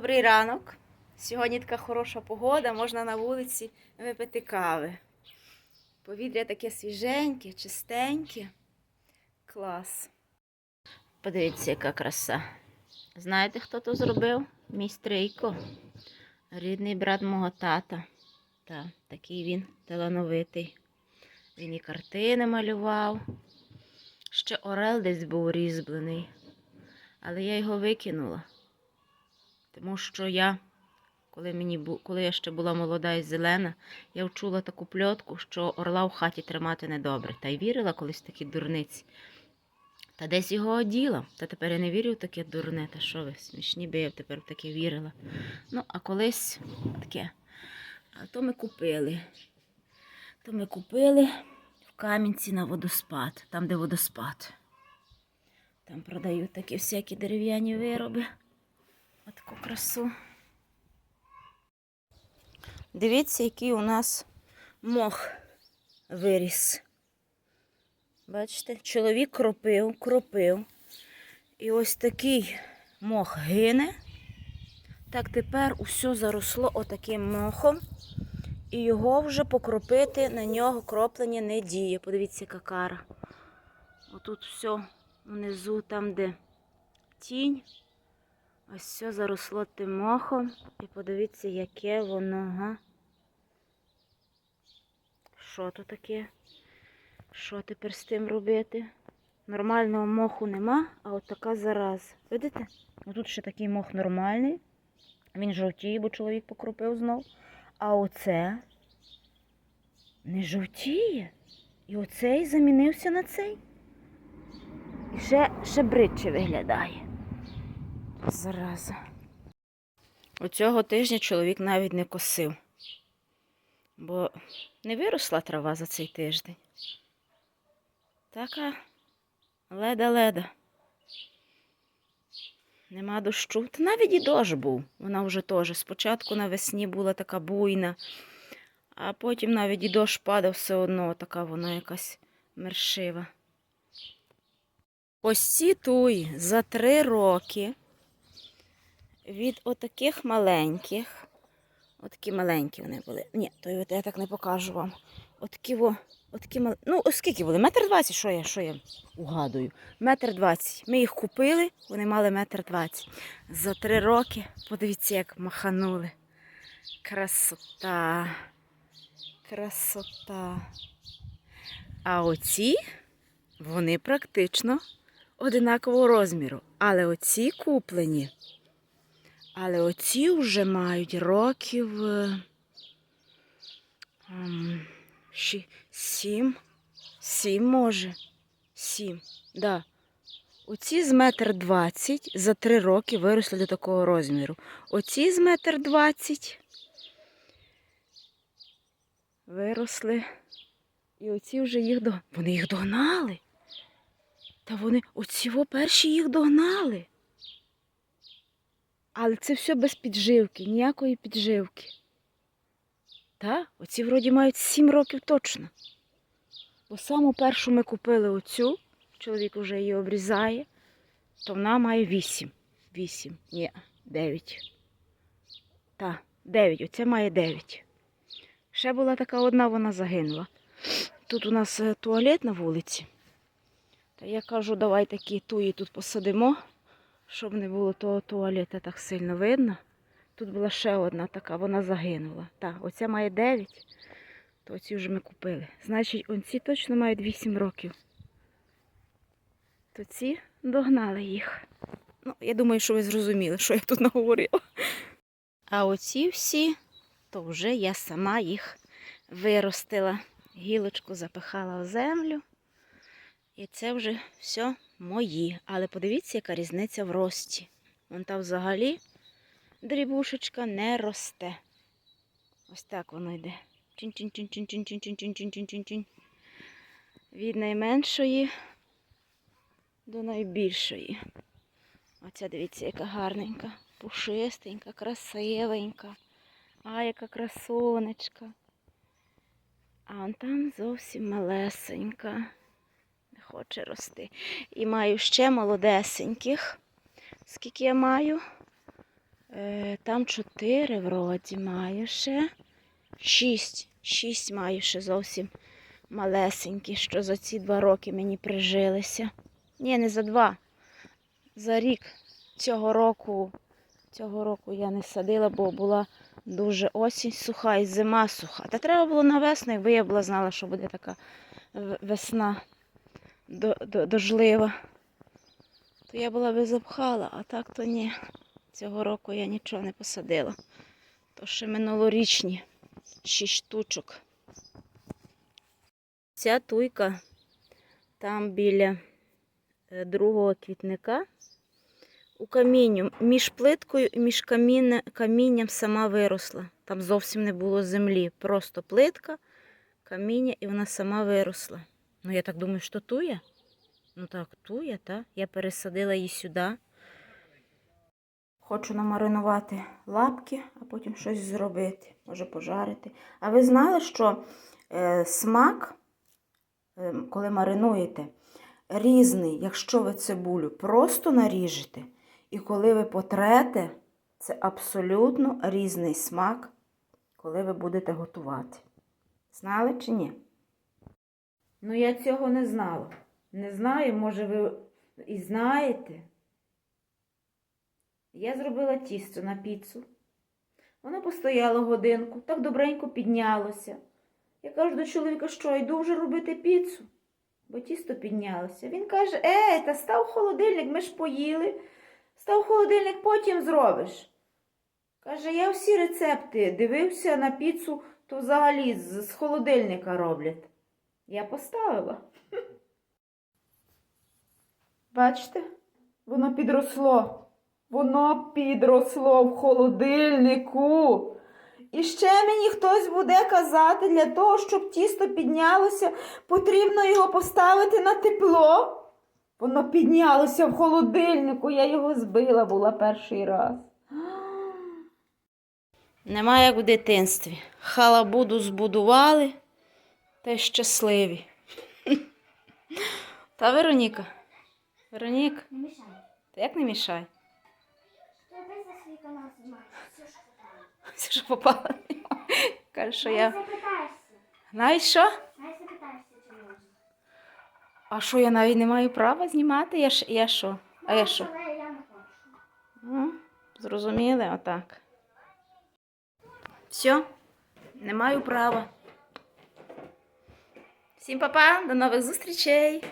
Добрий ранок. Сьогодні така хороша погода, можна на вулиці випити кави. Повітря таке свіженьке, чистеньке. Клас. Подивіться, яка краса. Знаєте, хто то зробив? Мій стрийко. Рідний брат мого тата. Та, такий він талановитий. Він і картини малював. Ще орел десь був різьблений. Але я його викинула. Тому що я, коли, мені, коли я ще була молода і зелена, я вчула таку пльотку, що орла в хаті тримати недобре. Та й вірила колись такі дурниці. Та десь його оділа. Та тепер я не вірю в таке дурне. Та що ви, смішні би я тепер в таке вірила. Ну, а колись таке. А то ми купили. То ми купили в Кам'янці на водоспад, там, де водоспад. Там продають такі всякі дерев'яні вироби. Отаку красу. Дивіться, який у нас мох виріс. Бачите, чоловік кропив, кропив. І ось такий мох гине. Так тепер усе заросло отаким мохом. І його вже покропити на нього кроплення не діє. Подивіться, яка кара. Отут все внизу, там, де тінь. Ось все заросло тим мохом. І подивіться, яке воно, га? Що то таке? Що тепер з тим робити? Нормального моху нема, а от така зараза. Видите? Тут ще такий мох нормальний. Він жовтіє, бо чоловік покропив знов. А оце не жовтіє. І оцей замінився на цей. І ще, ще бридче виглядає. Зараза. Оцього тижня чоловік навіть не косив, бо не виросла трава за цей тиждень. Така леда-леда. Нема дощу. Та навіть і дощ був. Вона вже теж. Спочатку навесні була така буйна, а потім навіть і дощ падав все одно, така вона якась мершива. Ось ці туї за три роки від отаких маленьких. Отакі маленькі вони були. Ні, то я так не покажу вам. Отакі во, отакі мал... Ну, скільки були? Метр двадцять, що я, що я угадую? Метр двадцять. Ми їх купили, вони мали метр двадцять. За три роки, подивіться, як маханули. Красота. Красота. А оці, вони практично одинакового розміру. Але оці куплені. Але оці вже мають років е, сім, сім може. Сім, да. Оці з метр двадцять за три роки виросли до такого розміру. Оці з метр двадцять виросли. І оці вже їх до... Вони їх догнали. Та вони оці перші їх догнали. Але це все без підживки, ніякої підживки. Та? Оці вроді мають 7 років точно. Бо саму першу ми купили оцю, чоловік вже її обрізає, то вона має 8. 8, ні, 9. Та, 9, оця має 9. Ще була така одна, вона загинула. Тут у нас е, туалет на вулиці. Та я кажу, давай такі туї тут посадимо щоб не було того туалета так сильно видно. Тут була ще одна така, вона загинула. Так, оця має 9, то ці вже ми купили. Значить, оці точно мають 8 років. То ці догнали їх. Ну, я думаю, що ви зрозуміли, що я тут наговорила. А оці всі, то вже я сама їх виростила. Гілочку запихала в землю. І це вже все мої. Але подивіться, яка різниця в рості. Вон там взагалі дрібушечка не росте. Ось так воно йде. Чин-чин-чин-чин-чин-чин-чин-чин-чин-чин-чин. Від найменшої до найбільшої. Оця, дивіться, яка гарненька, пушистенька, красивенька. А, яка красонечка. А вон там зовсім малесенька хоче рости. І маю ще молодесеньких. Скільки я маю? Е, там чотири вроді маю ще. Шість. Шість маю ще зовсім малесенькі, що за ці два роки мені прижилися. Ні, не за два. За рік цього року, цього року я не садила, бо була дуже осінь суха і зима суха. Та треба було на весну, якби я була знала, що буде така весна до- до- дожлива. То я була би запхала, а так то ні. Цього року я нічого не посадила. То ще минулорічні шість штучок. Ця туйка там біля е, другого квітника у камінню. Між плиткою і між камінне- камінням сама виросла. Там зовсім не було землі. Просто плитка, каміння, і вона сама виросла. Ну, я так думаю, що туя. Ну так, туя, так. Я пересадила її сюди. Хочу намаринувати лапки, а потім щось зробити, може пожарити. А ви знали, що е, смак, е, коли маринуєте, різний, якщо ви цибулю просто наріжете, і коли ви потрете, це абсолютно різний смак, коли ви будете готувати. Знали чи ні? Ну, я цього не знала. Не знаю, може, ви і знаєте. Я зробила тісто на піцу. Воно постояло годинку, так добренько піднялося. Я кажу до чоловіка, що йду вже робити піцу, бо тісто піднялося. Він каже: Ей, та став холодильник, ми ж поїли. Став холодильник, потім зробиш. Каже, я всі рецепти дивився на піцу, то взагалі з холодильника роблять. Я поставила. Бачите, воно підросло. Воно підросло в холодильнику. І ще мені хтось буде казати, для того, щоб тісто піднялося, потрібно його поставити на тепло. Воно піднялося в холодильнику, я його збила була перший раз. Нема як в дитинстві. Халабуду збудували та й щасливі. Та Вероніка. Вероніка, Не мешай. ти як не мішай? Опять за свой канал снимаешь? Все, что попало. Все, що попало. Каже, що я. запытаешься. Знаєш що? А що я навіть не маю права знімати? Я, ж, я що? А я що? На хочу. М, Зрозуміли, отак. Все, не маю права. Всім па-па, до нових зустрічей!